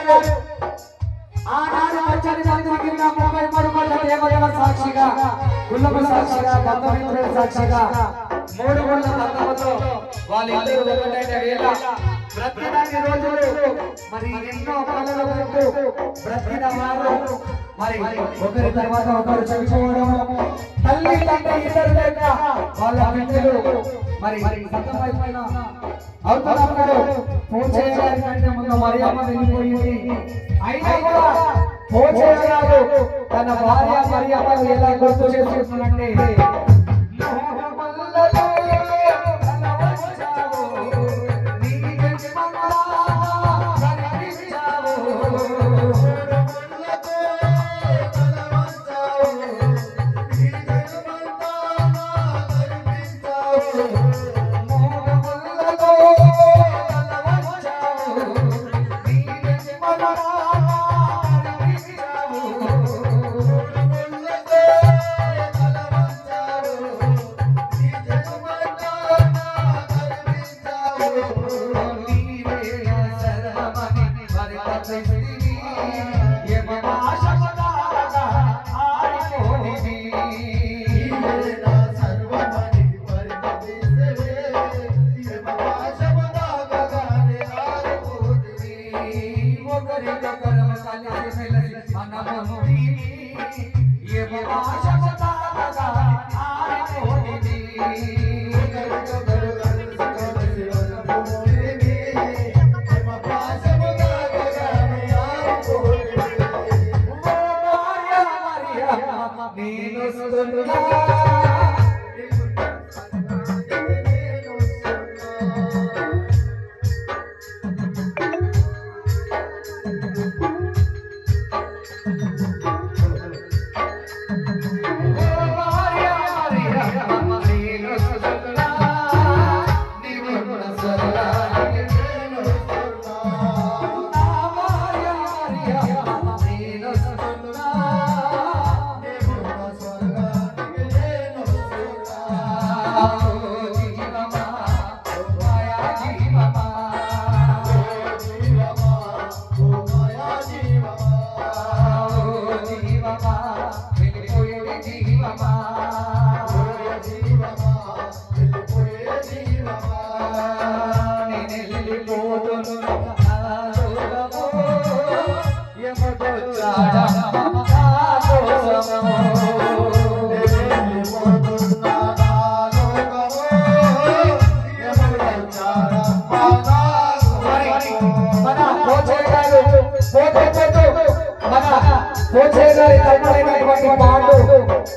పోషకాలు ఆనాడు పచ్చని మందిరి ముప్పై మరుమల దేవదేవ సాక్షిగా గుల్లమ సాక్షిగా బంధమిత్రుల సాక్షిగా మూడు గుళ్ళ బంధముతో వాళ్ళిద్దరూ ఒకటైన వేళ బ్రతికినన్ని రోజులు మరి ఎన్నో కళలు పెట్టు బ్రతికిన వారు మరి ఒకరి తర్వాత ఒకరు చనిపోవడం తల్లి తండ్రి ఇద్దరు లేక వాళ్ళ బిడ్డలు మరి సతమైపోయిన అవుతున్నప్పుడు పూజ కంటే ముందు మరియమ్మ వెళ్ళిపోయింది. అయినా కూడా పూజ గారు తన భార్య మరియమ్మను ఎలా గుర్తు చేసుకుంటున్నట్టే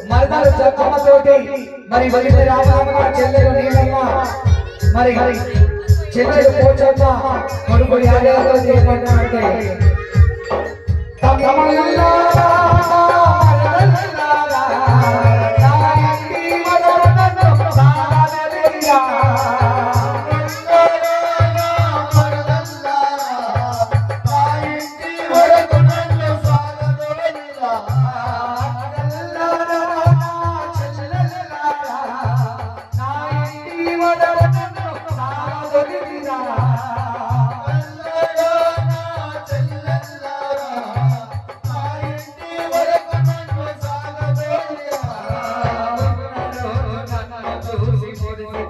మరదలు చక్కమ్మతోటి మరి వదిలి రామరామ చెల్లెలు నీలమ్మ మరి చెల్లెలు పోచమ్మ కొడుకు యాదవతో చేయబడినట్టే Come on, come on,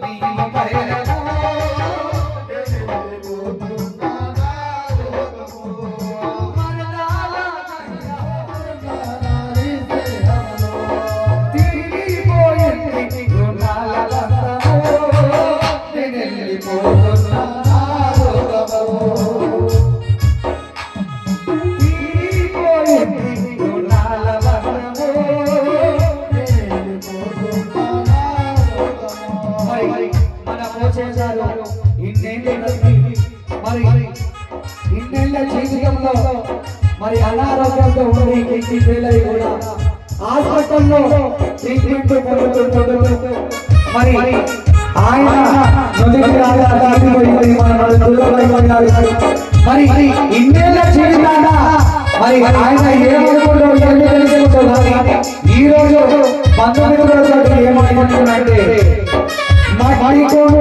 linda era. చేశారు. ఇన్నేళ్ళకి మరి ఇన్నేళ్ళ జీవితంలో మరి అనారోగ్యంతో ఉండి కిడ్నీ ఫెయిల్ కూడా హాస్పిటల్లో ట్రీట్మెంట్ పొందుతుంటాడు మరి ఆయన మరి ఇన్నేళ్ళ జీవితాన మరి ఆయన ఏమనుకుంటారు ఈ రోజు పంతొమ్మిది ఏమనుకుంటున్నారంటే মাটি কোন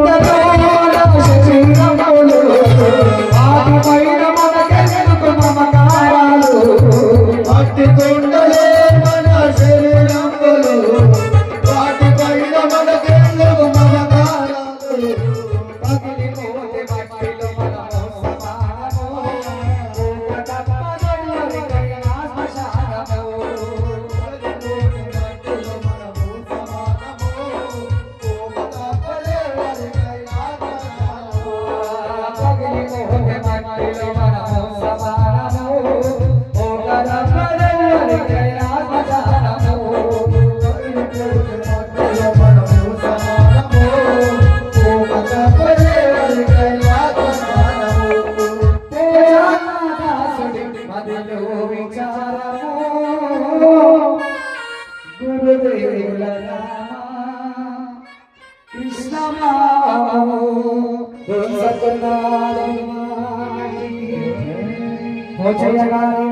సత్యనారాయణ గారి